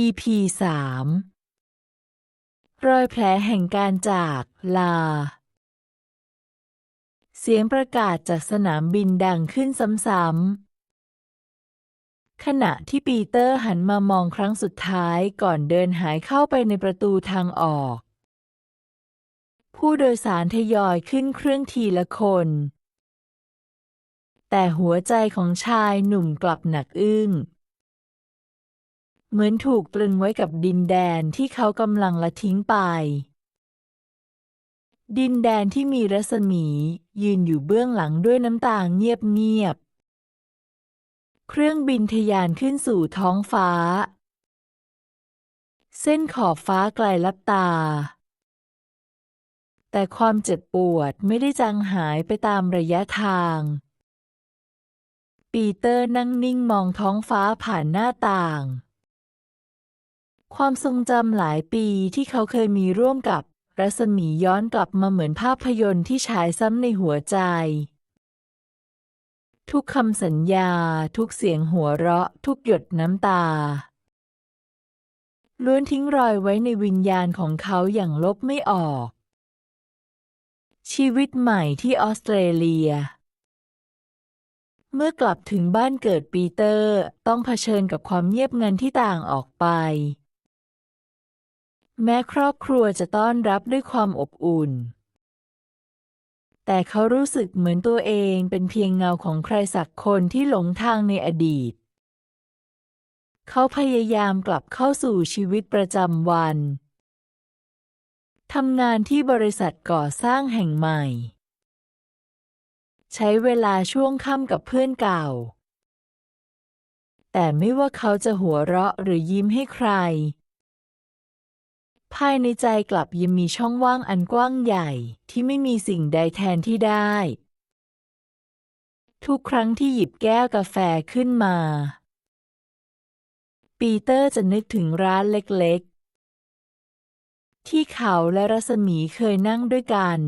EP สามรอยแผลแห่งการจากลา เสียงประกาศจากสนามบินดังขึ้นซ้ำๆ ขณะที่ปีเตอร์หันมามองครั้งสุดท้ายก่อนเดินหายเข้าไปในประตูทางออก ผู้โดยสารทยอยขึ้นเครื่องทีละคน แต่หัวใจของชายหนุ่มกลับหนักอึ้ง เหมือนถูกตรึงไว้กับดินแดนที่เขากำลังละทิ้งไป ดินแดนที่มีรัศมี ยืนอยู่เบื้องหลังด้วยน้ำตาเงียบๆเครื่องบินทะยานขึ้นสู่ท้องฟ้า เส้นขอบฟ้าไกลลับตา แต่ความเจ็บปวดไม่ได้จางหายไปตามระยะทางปีเตอร์นั่งนิ่งมองท้องฟ้าผ่านหน้าต่าง ความทรงจำหลายปีที่เขาเคยมีร่วมกับรัศมีย้อนกลับมาเหมือนภาพยนตร์ที่ฉายซ้ำในหัวใจ ทุกคำสัญญา ทุกเสียงหัวเราะ ทุกหยดน้ำตา ล้วนทิ้งรอยไว้ในวิญญาณของเขาอย่างลบไม่ออก ชีวิตใหม่ที่ออสเตรเลีย เมื่อกลับถึงบ้านเกิดปีเตอร์ต้องเผชิญกับความเงียบงันที่ต่างออกไป แม้ครอบครัวจะต้อนรับด้วยความอบอุ่น แต่เขารู้สึกเหมือนตัวเองเป็นเพียงเงาของใครสักคนที่หลงทางในอดีต เขาพยายามกลับเข้าสู่ชีวิตประจำวันทำงานที่บริษัทก่อสร้างแห่งใหม่ ใช้เวลาช่วงค่ำกับเพื่อนเก่า แต่ไม่ว่าเขาจะหัวเราะหรือยิ้มให้ใคร ภายในใจกลับยังมีช่องว่างอันกว้างใหญ่ที่ไม่มีสิ่งใดแทนที่ได้ ทุกครั้งที่หยิบแก้วกาแฟขึ้นมา ปีเตอร์จะนึกถึงร้านเล็กๆ ที่เขาและรัศมีเคยนั่งด้วยกัน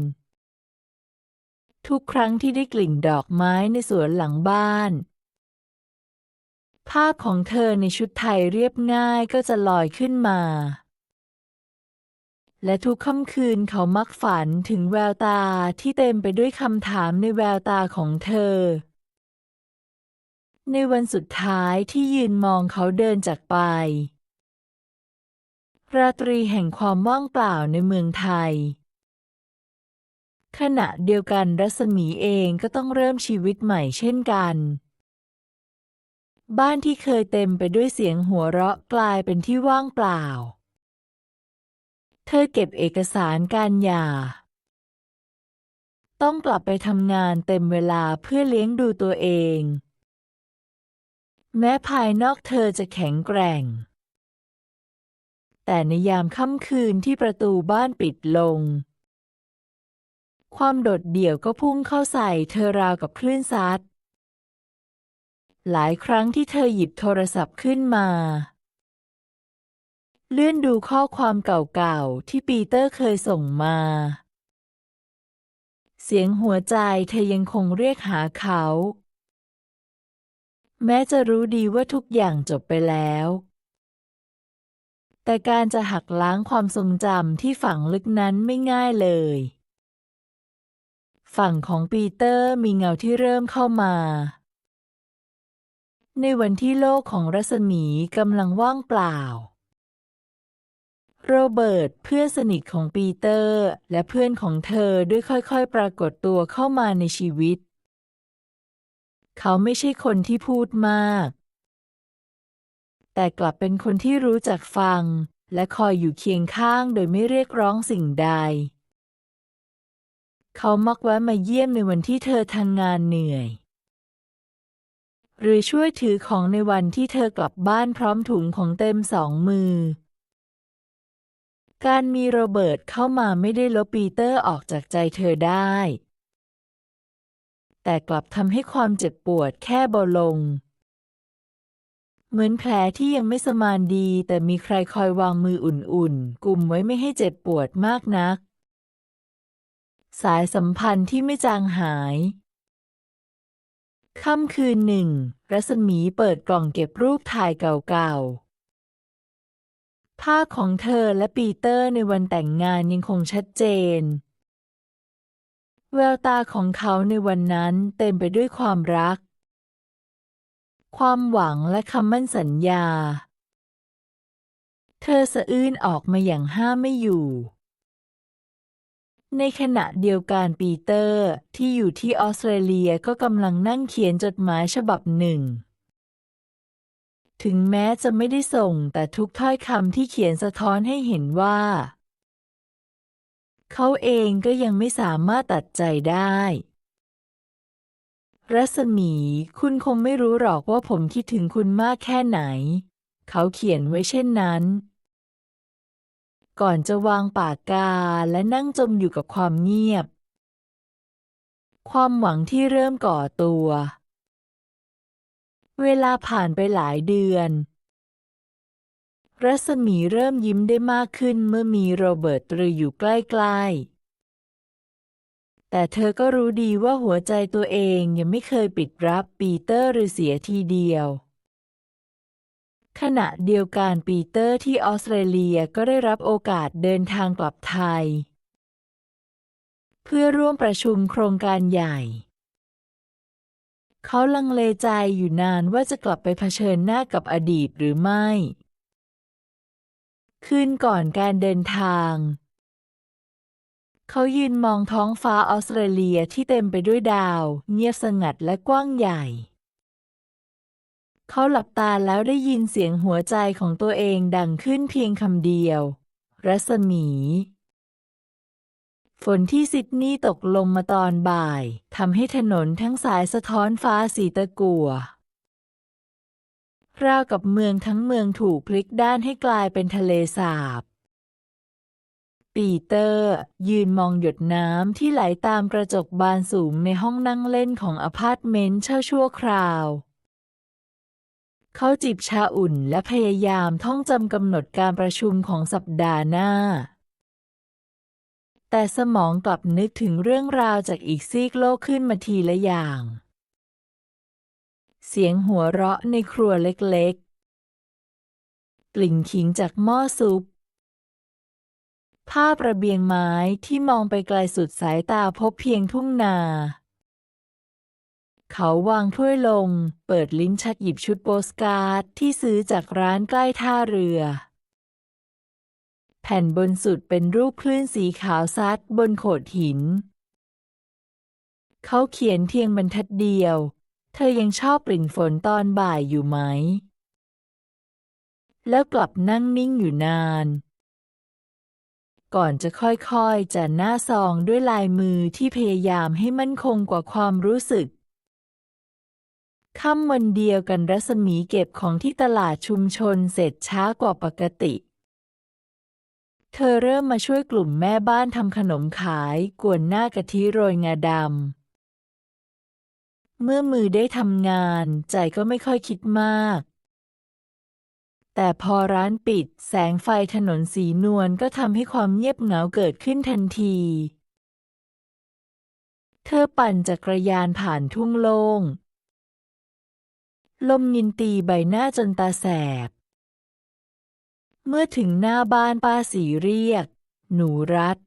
ทุกครั้งที่ได้กลิ่นดอกไม้ในสวนหลังบ้าน ภาพของเธอในชุดไทยเรียบง่ายก็จะลอยขึ้นมา และทุกค่ำคืนเขามักฝันถึงแววตาที่เต็มไปด้วยคำถามในแววตาของเธอ ในวันสุดท้ายที่ยืนมองเขาเดินจากไป ราตรีแห่งความว่างเปล่าในเมืองไทย ขณะเดียวกันรัศมีเองก็ต้องเริ่มชีวิตใหม่เช่นกันบ้านที่เคยเต็มไปด้วยเสียงหัวเราะกลายเป็นที่ว่างเปล่า เธอเก็บเอกสารการหย่า ต้องกลับไปทำงานเต็มเวลาเพื่อเลี้ยงดูตัวเอง แม้ภายนอกเธอจะแข็งแกร่ง แต่ในยามค่ำคืนที่ประตูบ้านปิดลง ความโดดเดี่ยวก็พุ่งเข้าใส่เธอราวกับคลื่นซัด หลายครั้งที่เธอหยิบโทรศัพท์ขึ้นมา เลื่อนดูข้อความเก่าๆ ที่ปีเตอร์เคยส่งมา เสียงหัวใจเธอยังคงเรียกหาเขา แม้จะรู้ดีว่าทุกอย่างจบไปแล้ว แต่การจะหักล้างความทรงจำที่ฝังลึกนั้นไม่ง่ายเลย ฝั่งของปีเตอร์มีเงาที่เริ่มเข้ามาในวันที่โลกของรัศมีกำลังว่างเปล่า โรเบิร์ตเพื่อนสนิทของปีเตอร์ และเพื่อนของเธอด้วยค่อยๆ ปรากฏตัวเข้ามาในชีวิต เขาไม่ใช่คนที่พูดมาก แต่กลับเป็นคนที่รู้จักฟัง และคอยอยู่เคียงข้างโดยไม่เรียกร้องสิ่งใด เขามักแวะมาเยี่ยมในวันที่เธอทำงานเหนื่อย หรือช่วยถือของในวันที่เธอกลับบ้านพร้อมถุงของเต็มสองมือ การมีโรเบิร์ตเข้ามาไม่ได้ลบปีเตอร์ออกจากใจเธอได้ แต่กลับทำให้ความเจ็บปวดแค่เบาลง เหมือนแผลที่ยังไม่สมานดี แต่มีใครคอยวางมืออุ่นๆกลุ่มไว้ไม่ให้เจ็บปวดมากนัก สายสัมพันธ์ที่ไม่จางหายค่ำคืนหนึ่ง รัศมีเปิดกล่องเก็บรูปถ่ายเก่าๆ ภาพของเธอและปีเตอร์ในวันแต่งงานยังคงชัดเจน แววตาของเขาในวันนั้นเต็มไปด้วยความรัก ความหวังและคำมั่นสัญญา เธอสะอื้นออกมาอย่างห้ามไม่อยู่ ในขณะเดียวกันปีเตอร์ที่อยู่ที่ออสเตรเลียก็กำลังนั่งเขียนจดหมายฉบับหนึ่ง ถึงแม้จะไม่ได้ส่งแต่ทุกถ้อยคำที่เขียนสะท้อนให้เห็นว่า เขาเองก็ยังไม่สามารถตัดใจได้ รัศมี คุณคงไม่รู้หรอกว่าผมคิดถึงคุณมากแค่ไหน เขาเขียนไว้เช่นนั้น ก่อนจะวางปากกาและนั่งจมอยู่กับความเงียบ ความหวังที่เริ่มก่อตัว เวลาผ่านไปหลายเดือน รัศมีเริ่มยิ้มได้มากขึ้นเมื่อมีโรเบิร์ตตรืออยู่ใกล้ๆ แต่เธอก็รู้ดีว่าหัวใจตัวเองยังไม่เคยปิดรับปีเตอร์หรือเสียทีเดียว ขณะเดียวกันปีเตอร์ที่ออสเตรเลียก็ได้รับโอกาสเดินทางกลับไทย เพื่อร่วมประชุมโครงการใหญ่ เขาลังเลใจอยู่นานว่าจะกลับไปเผชิญหน้ากับอดีตหรือไม่ คืนก่อนการเดินทาง เขายืนมองท้องฟ้าออสเตรเลียที่เต็มไปด้วยดาว เงียบสงัดและกว้างใหญ่ เขาหลับตาแล้วได้ยินเสียงหัวใจของตัวเองดังขึ้นเพียงคำเดียว รัศมี ฝนที่ซิดนีย์ตกลงมาตอนบ่ายทำให้ถนนทั้งสายสะท้อนฟ้าสีตะกัวราวกับเมืองทั้งเมืองถูกพลิกด้านให้กลายเป็นทะเลสาบ ปีเตอร์ ยืนมองหยดน้ำที่ไหลตามกระจกบานสูงในห้องนั่งเล่นของอพาร์ตเมนต์เช่าชั่วคราว เขาจิบชาอุ่นและพยายามท่องจำกำหนดการประชุมของสัปดาห์หน้า แต่สมองกลับนึกถึงเรื่องราวจากอีกซีกโลกขึ้นมาทีละอย่าง เสียงหัวเราะในครัวเล็กๆ กลิ่นขิงจากหม้อซุป ภาพระเบียงไม้ที่มองไปไกลสุดสายตาพบเพียงทุ่งนา เขาวางถ้วยลง เปิดลิ้นชักหยิบชุดโปสการ์ดที่ซื้อจากร้านใกล้ท่าเรือ แผ่นบนสุดเป็นรูปคลื่นสีขาวซัดบนโขดหิน เขาเขียนเพียงบรรทัดเดียว เธอยังชอบกลิ่นฝนตอนบ่ายอยู่ไหม แล้วกลับนั่งนิ่งอยู่นาน ก่อนจะค่อยๆจัดหน้าซองด้วยลายมือที่พยายามให้มั่นคงกว่าความรู้สึกค่ำวันเดียวกันรัศมีเก็บของที่ตลาดชุมชนเสร็จช้ากว่าปกติ เธอเริ่มมาช่วยกลุ่มแม่บ้านทำขนมขายกวนหน้ากะทิโรยงาดำ เมื่อมือได้ทำงานใจก็ไม่ค่อยคิดมาก แต่พอร้านปิดแสงไฟถนนสีนวลก็ทำให้ความเงียบเหงาเกิดขึ้นทันที เธอปั่นจักรยานผ่านทุ่งโล่ง ลมยินตีใบหน้าจนตาแสบ เมื่อถึงหน้าบ้านป้าสีเรียก หนูรัด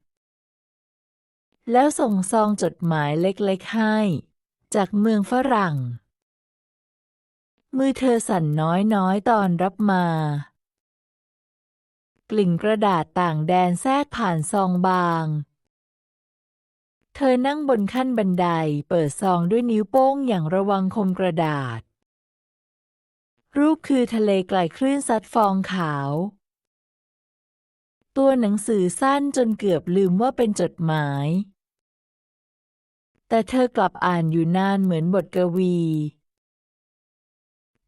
แล้วส่งซองจดหมายเล็กๆให้ จากเมืองฝรั่ง มือเธอสั่นน้อยๆตอนรับมา กลิ่นกระดาษต่างแดนแทรกผ่านซองบาง เธอนั่งบนขั้นบันไดเปิดซองด้วยนิ้วโป้งอย่างระวังคมกระดาษรูปคือทะเลไกลคลื่นซัดฟองขาว ตัวหนังสือสั้นจนเกือบลืมว่าเป็นจดหมาย แต่เธอกลับอ่านอยู่นานเหมือนบทกวี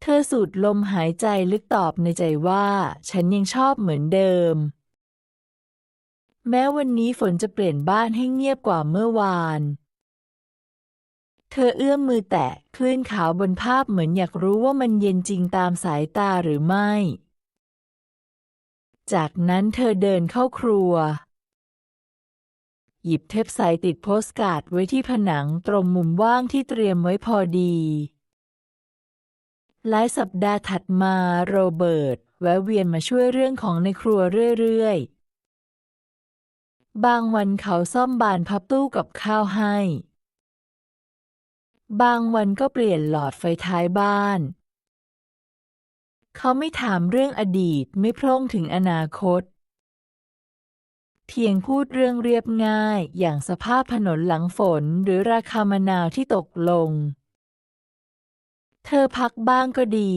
เธอสูดลมหายใจลึกตอบในใจว่า ฉันยังชอบเหมือนเดิม แม้วันนี้ฝนจะเปลี่ยนบ้านให้เงียบกว่าเมื่อวาน เธอเอื้อมมือแตะคลื่นขาวบนภาพเหมือนอยากรู้ว่ามันเย็นจริงตามสายตาหรือไม่ จากนั้นเธอเดินเข้าครัว หยิบเทปใสติดโปสการ์ดไว้ที่ผนังตรงมุมว่างที่เตรียมไว้พอดี หลายสัปดาห์ถัดมาโรเบิร์ตแวะเวียนมาช่วยเรื่องของในครัวเรื่อยๆ บางวันเขาซ่อมบานพับตู้กับข้าวให้ บางวันก็เปลี่ยนหลอดไฟท้ายบ้าน เขาไม่ถามเรื่องอดีตไม่พร่งถึงอนาคต เพียงพูดเรื่องเรียบง่ายอย่างสภาพถนนหลังฝนหรือราคามะนาวที่ตกลง เธอพักบ้างก็ดี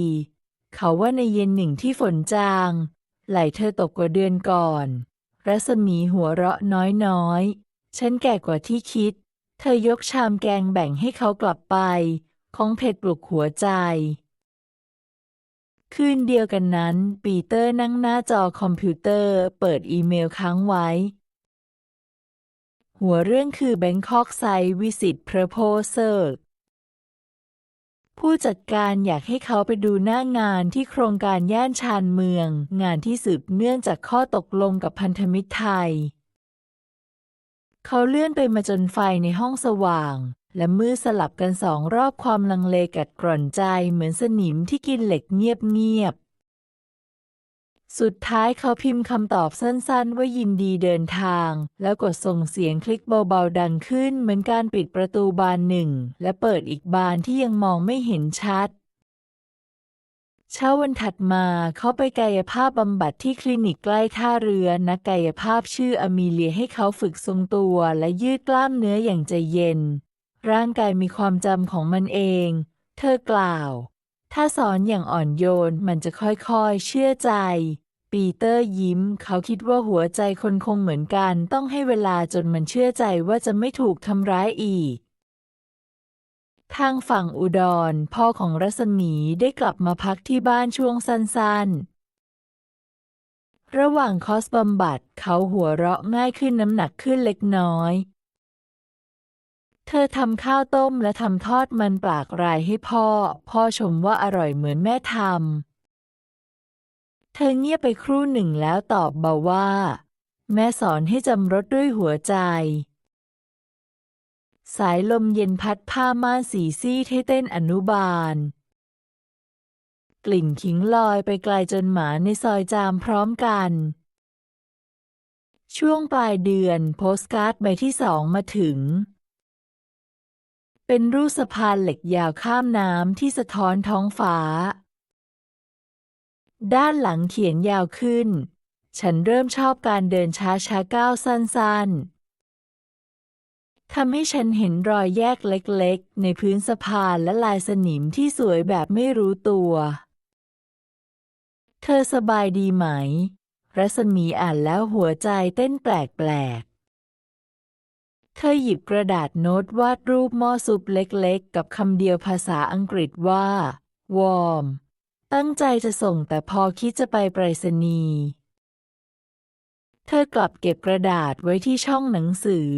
เขาว่าในเย็นหนึ่งที่ฝนจาง ไหลเธอตกกว่าเดือนก่อน รัศมีหัวเราะน้อยๆ ฉันแก่กว่าที่คิด เธอยกชามแกงแบ่งให้เขากลับไป ของเผ็ดปลุกหัวใจ คืนเดียวกันนั้น ปีเตอร์นั่งหน้าจอคอมพิวเตอร์ เปิดอีเมลค้างไว้ หัวเรื่องคือ Bangkok Site Visit Proposal ผู้จัดการอยากให้เขาไปดูหน้างานที่โครงการย่านชานเมือง งานที่สืบเนื่องจากข้อตกลงกับพันธมิตรไทย เขาเลื่อนไปมาจนไฟในห้องสว่าง และมือสลับกันสองรอบความลังเลกัดกร่อนใจเหมือนสนิมที่กินเหล็กเงียบๆ สุดท้ายเขาพิมพ์คำตอบสั้นๆ ว่ายินดีเดินทาง แล้วกดส่งเสียงคลิกเบาๆดังขึ้นเหมือนการปิดประตูบานหนึ่ง และเปิดอีกบานที่ยังมองไม่เห็นชัดเช้าวันถัดมาเขาไปกายภาพบำบัดที่คลินิกใกล้ท่าเรือนักกายภาพชื่ออมีเลียให้เขาฝึกทรงตัวและยืดกล้ามเนื้ออย่างใจเย็น ร่างกายมีความจำของมันเอง เธอกล่าว ถ้าสอนอย่างอ่อนโยนมันจะค่อยๆ เชื่อใจ ปีเตอร์ยิ้ม เขาคิดว่าหัวใจคนคงเหมือนกัน ต้องให้เวลาจนมันเชื่อใจว่าจะไม่ถูกทำร้ายอีก ทางฝั่งอุดร พ่อของรัศมีได้กลับมาพักที่บ้านช่วงสั้นๆระหว่างคอสบำบัดเขาหัวเราะง่ายขึ้นน้ำหนักขึ้นเล็กน้อย เธอทำข้าวต้มและทำทอดมันปลากรายให้พ่อ พ่อชมว่าอร่อยเหมือนแม่ทำ เธอเงียบไปครู่หนึ่งแล้วตอบเบาว่า แม่สอนให้จำรถด้วยหัวใจ สายลมเย็นพัดผ้าม่านสีซีดให้เต้นอนุบาล กลิ่นขิงลอยไปไกลจนหมาในซอยจามพร้อมกัน ช่วงปลายเดือนโพสการ์ดใบที่สองมาถึง เป็นรูปสะพานเหล็กยาวข้ามน้ำที่สะท้อนท้องฟ้า ด้านหลังเขียนยาวขึ้น ฉันเริ่มชอบการเดินช้าช้าก้าวสั้นๆทำให้ฉันเห็นรอยแยกเล็กๆ ในพื้นสะพานและลายสนิมที่สวยแบบไม่รู้ตัว เธอสบายดีไหม รัศมีอ่านแล้วหัวใจเต้นแปลกๆ เธอหยิบกระดาษโน้ตวาดรูปหม้อซุปเล็กๆ กับคำเดียวภาษาอังกฤษว่า วอร์ม ตั้งใจจะส่งแต่พอคิดจะไปไปรษณีย์ เธอกลับเก็บกระดาษไว้ที่ช่องหนังสือ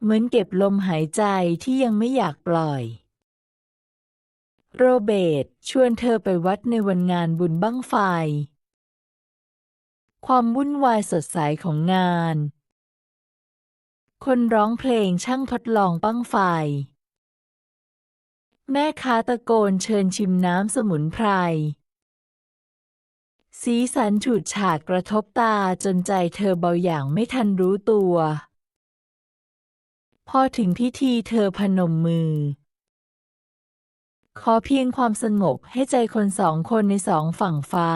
เหมือนเก็บลมหายใจที่ยังไม่อยากปล่อย โรเบิร์ตชวนเธอไปวัดในวันงานบุญบั้งไฟ ความวุ่นวายสดใสของงาน คนร้องเพลงช่างทดลองบั้งไฟ แม่ค้าตะโกนเชิญชิมน้ำสมุนไพร สีสันฉูดฉาดกระทบตาจนใจเธอเบาอย่างไม่ทันรู้ตัว พอถึงพิธีเธอพนมมือ ขอเพียงความสงบให้ใจคนสองคนในสองฝั่งฟ้า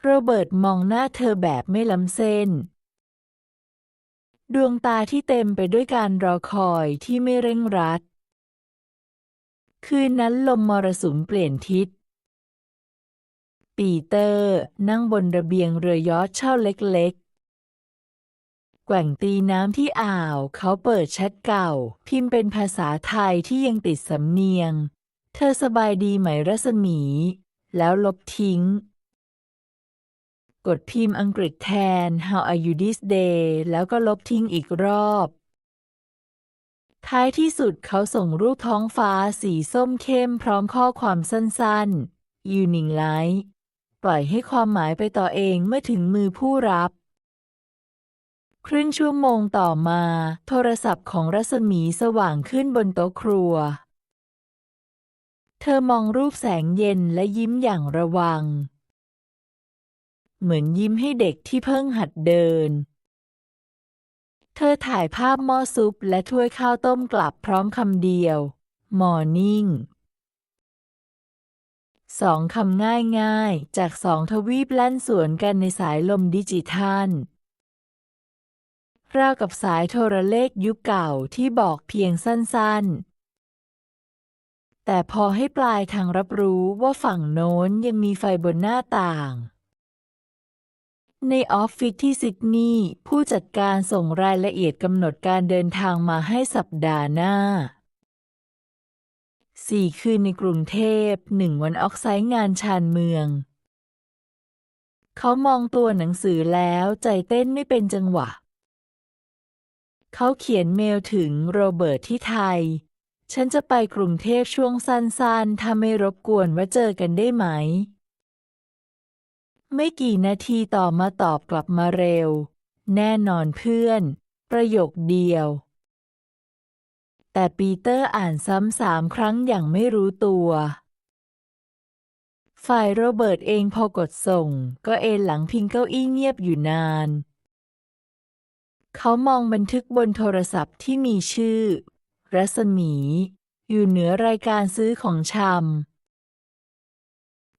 โรเบิร์ตมองหน้าเธอแบบไม่ล้ำเส้น ดวงตาที่เต็มไปด้วยการรอคอยที่ไม่เร่งรัด คืนนั้นลมมรสุมเปลี่ยนทิศ ปีเตอร์นั่งบนระเบียงเรือยอชท์เช่าเล็กๆ แกว่งตีน้ำที่อ่าวเขาเปิดแชทเก่า พิมพ์เป็นภาษาไทยที่ยังติดสำเนียง เธอสบายดีไหมรัศมี แล้วลบทิ้ง กดพิมพ์อังกฤษแทน How are you this day แล้วก็ลบทิ้งอีกรอบ ท้ายที่สุดเขาส่งรูปท้องฟ้าสีส้มเข้มพร้อมข้อความสั้นๆ Evening Light ปล่อยให้ความหมายไปต่อเองเมื่อถึงมือผู้รับ ครึ่งชั่วโมงต่อมา โทรศัพท์ของรัศมีสว่างขึ้นบนโต๊ะครัว เธอมองรูปแสงเย็นและยิ้มอย่างระวัง เหมือนยิ้มให้เด็กที่เพิ่งหัดเดิน เธอถ่ายภาพหม้อซุปและถ้วยข้าวต้มกลับพร้อมคำเดียวมอร์นิ่งสองคำง่ายๆ จากสองทวีปแล่นสวนกันในสายลมดิจิทัลราวกับสายโทรเลขยุคเก่าที่บอกเพียงสั้นๆ แต่พอให้ปลายทางรับรู้ว่าฝั่งโน้นยังมีไฟบนหน้าต่าง ในออฟฟิศที่ซิดนีย์ผู้จัดการส่งรายละเอียดกำหนดการเดินทางมาให้สัปดาห์หน้าสี่คืนในกรุงเทพหนึ่งวันออกไซต์งานชานเมือง เขามองตัวหนังสือแล้วใจเต้นไม่เป็นจังหวะ เขาเขียนเมลถึงโรเบิร์ตที่ไทย ฉันจะไปกรุงเทพช่วงสั้นๆ ถ้าไม่รบกวนว่าเจอกันได้ไหม ไม่กี่นาทีต่อมาตอบกลับมาเร็ว แน่นอนเพื่อน ประโยคเดียว แต่ปีเตอร์อ่านซ้ำสามครั้งอย่างไม่รู้ตัว ฝ่ายโรเบิร์ตเองพอกดส่ง ก็เอนหลังพิงเก้าอี้เงียบอยู่นาน เขามองบันทึกบนโทรศัพท์ที่มีชื่อ รัศมี อยู่เหนือรายการซื้อของชำ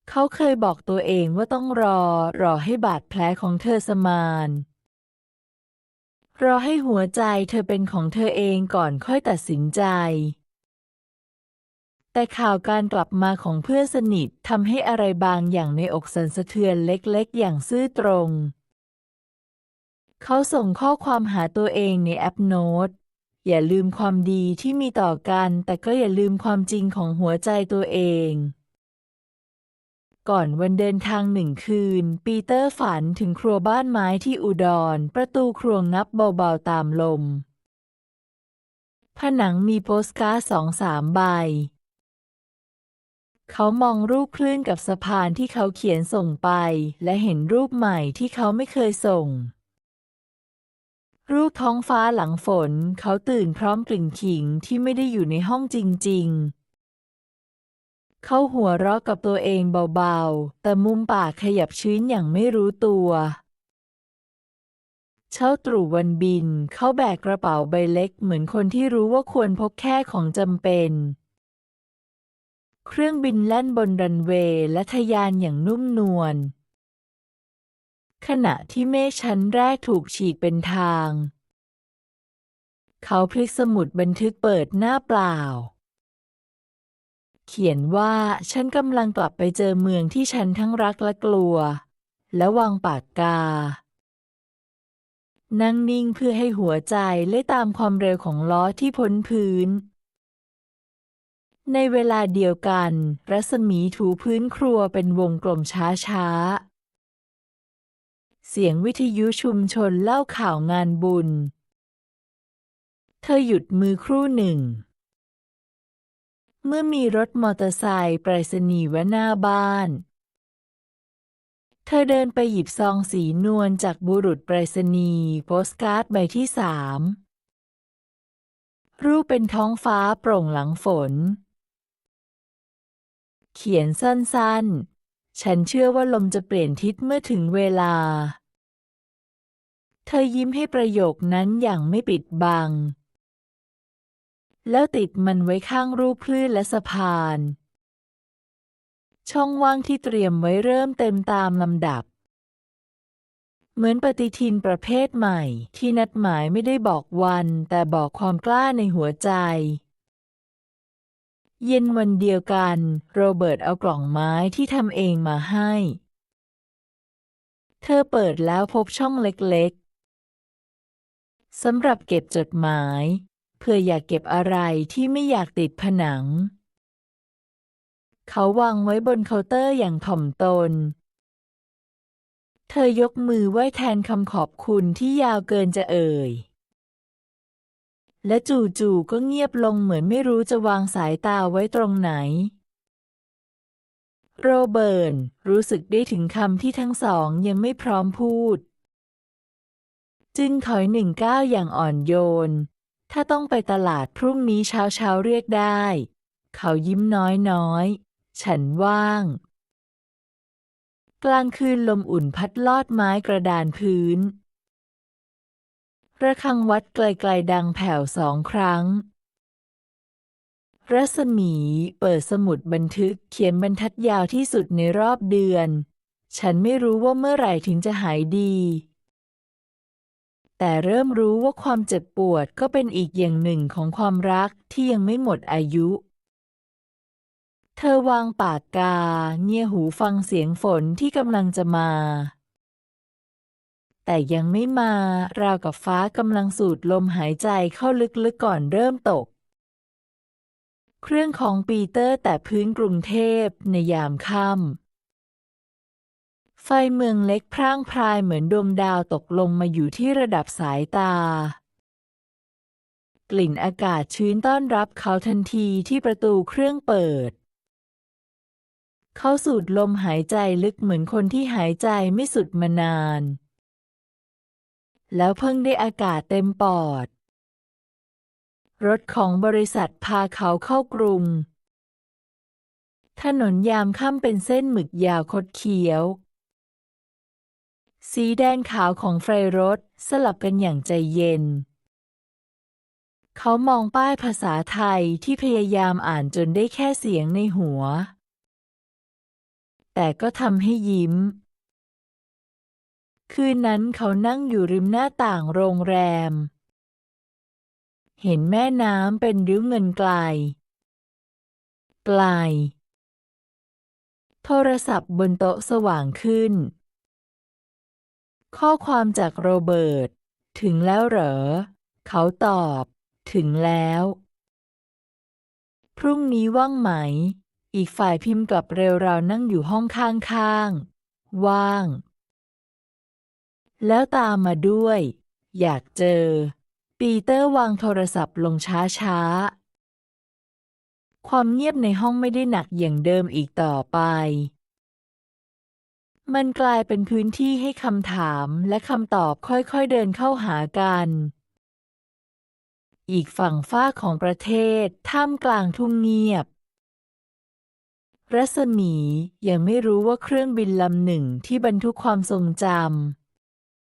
เขาเคยบอกตัวเองว่าต้องรอ รอให้บาดแผลของเธอสมาน รอให้หัวใจเธอเป็นของเธอเองก่อนค่อยตัดสินใจ แต่ข่าวการกลับมาของเพื่อนสนิททำให้อะไรบางอย่างในอกสั่นสะเทือนเล็กๆ อย่างซื่อตรง เขาส่งข้อความหาตัวเองในแอปโน้ตอย่าลืมความดีที่มีต่อกัน แต่ก็อย่าลืมความจริงของหัวใจตัวเอง ก่อนวันเดินทางหนึ่งคืน ปีเตอร์ฝันถึงครัวบ้านไม้ที่อุดร ประตูครัวงับเบาๆตามลม ผนังมีโปสการ์ดสองสามใบ เขามองรูปคลื่นกับสะพานที่เขาเขียนส่งไป และเห็นรูปใหม่ที่เขาไม่เคยส่ง รูปท้องฟ้าหลังฝน เขาตื่นพร้อมกลิ่นขิงที่ไม่ได้อยู่ในห้องจริง ๆ เขาหัวเราะกับตัวเองเบาๆ แต่มุมปากขยับชื้นอย่างไม่รู้ตัว เช้าตรู่วันบิน เขาแบกกระเป๋าใบเล็กเหมือนคนที่รู้ว่าควรพกแค่ของจำเป็น เครื่องบินแล่นบนรันเวย์และทะยานอย่างนุ่มนวล ขณะที่เมฆชั้นแรกถูกฉีกเป็นทาง เขาพลิกสมุดบันทึกเปิดหน้าเปล่า เขียนว่าฉันกำลังกลับไปเจอเมืองที่ฉันทั้งรักและกลัว และวางปากกา นั่งนิ่งเพื่อให้หัวใจเล่ตามความเร็วของล้อที่พ้นพื้น ในเวลาเดียวกัน รัศมีถูพื้นครัวเป็นวงกลมช้าๆ เสียงวิทยุชุมชนเล่าข่าวงานบุญ เธอหยุดมือครู่หนึ่ง เมื่อมีรถมอเตอร์ไซค์ไปรษณีย์ไว้หน้าบ้าน เธอเดินไปหยิบซองสีนวลจากบุรุษไปรษณีย์โปสการ์ดใบที่สามรูปเป็นท้องฟ้าโปร่งหลังฝน เขียนสั้นๆ ฉันเชื่อว่าลมจะเปลี่ยนทิศเมื่อถึงเวลา เธอยิ้มให้ประโยคนั้นอย่างไม่ปิดบัง แล้วติดมันไว้ข้างรูปคลื่นและสะพาน ช่องว่างที่เตรียมไว้เริ่มเต็มตามลำดับ เหมือนปฏิทินประเภทใหม่ ที่นัดหมายไม่ได้บอกวัน แต่บอกความกล้าในหัวใจ เย็นวันเดียวกัน โรเบิร์ตเอากล่องไม้ที่ทำเองมาให้ เธอเปิดแล้วพบช่องเล็กๆสำหรับเก็บจดหมาย เพื่ออยากเก็บอะไรที่ไม่อยากติดผนัง เขาวางไว้บนเคาน์เตอร์อย่างถ่อมตน เธอยกมือไหว้แทนคำขอบคุณที่ยาวเกินจะเอ่ย และจู่ๆก็เงียบลงเหมือนไม่รู้จะวางสายตาไว้ตรงไหนโรเบิร์ตรู้สึกได้ถึงคำที่ทั้งสองยังไม่พร้อมพูด จึงถอยหนึ่งก้าวอย่างอ่อนโยน ถ้าต้องไปตลาดพรุ่งนี้เช้าเช้าเรียกได้ เขายิ้มน้อยๆฉันว่าง กลางคืนลมอุ่นพัดลอดไม้กระดานพื้น ระฆังวัดไกลๆดังแผ่วสองครั้ง รัศมีเปิดสมุดบันทึกเขียนบรรทัดยาวที่สุดในรอบเดือน ฉันไม่รู้ว่าเมื่อไหร่ถึงจะหายดี แต่เริ่มรู้ว่าความเจ็บปวดก็เป็นอีกอย่างหนึ่งของความรักที่ยังไม่หมดอายุ เธอวางปากกา เงี่ยหูฟังเสียงฝนที่กำลังจะมา แต่ยังไม่มาราวกับฟ้ากำลังสูดลมหายใจเข้าลึกๆก่อนเริ่มตก เครื่องของปีเตอร์แต่พื้นกรุงเทพในยามค่ำ ไฟเมืองเล็กพร่างพรายเหมือนดวงดาวตกลงมาอยู่ที่ระดับสายตา กลิ่นอากาศชื้นต้อนรับเขาทันทีที่ประตูเครื่องเปิด เขาสูดลมหายใจลึกเหมือนคนที่หายใจไม่สุดมานาน แล้วเพิ่งได้อากาศเต็มปอด รถของบริษัทพาเขาเข้ากรุง ถนนยามค่ำเป็นเส้นหมึกยาวคดเคี้ยว สีแดงขาวของไฟรถสลับกันอย่างใจเย็น เขามองป้ายภาษาไทยที่พยายามอ่านจนได้แค่เสียงในหัว แต่ก็ทำให้ยิ้ม คืนนั้นเขานั่งอยู่ริมหน้าต่างโรงแรม เห็นแม่น้ำเป็นริ้วเงินไกล ไกลโทรศัพท์บนโต๊ะสว่างขึ้น ข้อความจากโรเบิร์ต ถึงแล้วเหรอ เขาตอบ ถึงแล้ว พรุ่งนี้ว่างไหม อีกฝ่ายพิมพ์กลับเร็วเรานั่งอยู่ห้องข้างๆ ว่าง แล้วตามมาด้วย อยากเจอ ปีเตอร์วางโทรศัพท์ลงช้าๆ ความเงียบในห้องไม่ได้หนักอย่างเดิมอีกต่อไป มันกลายเป็นพื้นที่ให้คำถามและคำตอบค่อยๆเดินเข้าหากัน อีกฝั่งฟ้าของประเทศ ท่ามกลางทุ่งเงียบ รัศมียังไม่รู้ว่าเครื่องบินลำหนึ่งที่บรรทุกความทรงจ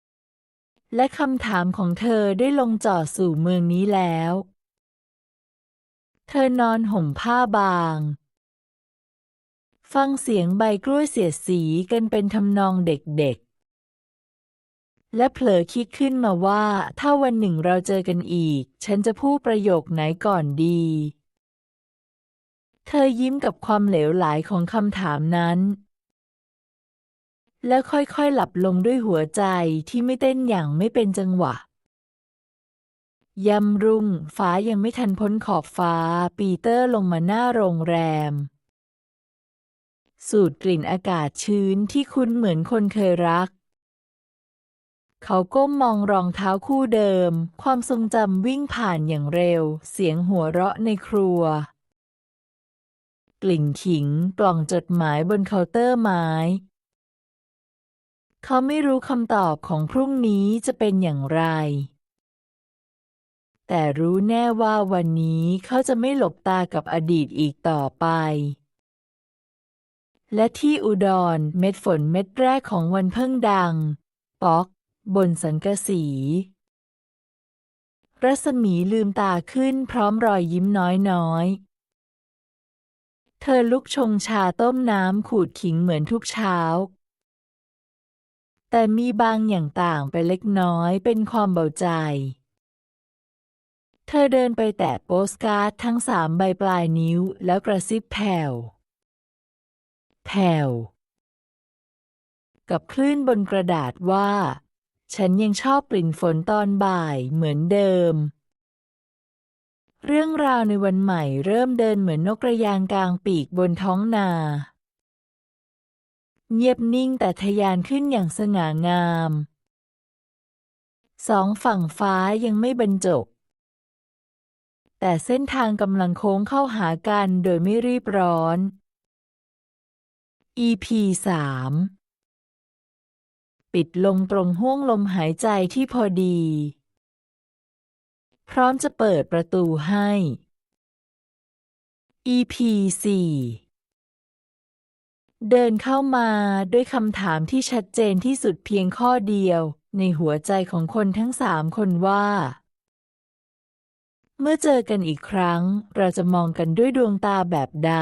ำและคำถามของเธอได้ลงจอดสู่เมืองนี้แล้ว เธอนอนห่มผ้าบาง ฟังเสียงใบกล้วยเสียดสีกันเป็นทำนองเด็กๆ และเผลอคิดขึ้นมาว่า ถ้าวันหนึ่งเราเจอกันอีก ฉันจะพูดประโยคไหนก่อนดี เธอยิ้มกับความเหลวไหลของคำถามนั้น แล้วค่อยๆหลับลงด้วยหัวใจที่ไม่เต้นอย่างไม่เป็นจังหวะยำรุ่งฟ้ายังไม่ทันพ้นขอบฟ้า ปีเตอร์ลงมาหน้าโรงแรม สูดกลิ่นอากาศชื้นที่คุ้นเหมือนคนเคยรัก เขาก้มมองรองเท้าคู่เดิม ความทรงจำวิ่งผ่านอย่างเร็ว เสียงหัวเราะในครัว กลิ่นขิงกล่องจดหมายบนเคาน์เตอร์ไม้ เขาไม่รู้คำตอบของพรุ่งนี้จะเป็นอย่างไรแต่รู้แน่ว่าวันนี้เขาจะไม่หลบตากับอดีตอีกต่อไป และที่อุดรเม็ดฝนเม็ดแรกของวันเพิ่งดัง ป๊อก บนสังกะสี รัศมีลืมตาขึ้นพร้อมรอยยิ้มน้อยๆ เธอลุกชงชาต้มน้ำขูดขิงเหมือนทุกเช้า แต่มีบางอย่างต่างไปเล็กน้อยเป็นความเบาใจ เธอเดินไปแตะโปสการ์ดทั้งสามใบปลายนิ้วแล้วกระซิบแผ่ว แผ่วกับคลื่นบนกระดาษว่า ฉันยังชอบกลิ่นฝนตอนบ่ายเหมือนเดิม เรื่องราวในวันใหม่เริ่มเดินเหมือนนกกระยางกลางปีกบนท้องนา เงียบนิ่งแต่ทะยานขึ้นอย่างสง่างาม สองฝั่งฟ้ายังไม่บรรจบ แต่เส้นทางกำลังโค้งเข้าหากันโดยไม่รีบร้อน EP สามปิดลงตรงห้วงลมหายใจที่พอดี พร้อมจะเปิดประตูให้ EP 4 เดินเข้ามาด้วยคำถามที่ชัดเจนที่สุดเพียงข้อเดียว ในหัวใจของคนทั้งสามคนว่า เมื่อเจอกันอีกครั้ง เราจะมองกันด้วยดวงตาแบบใด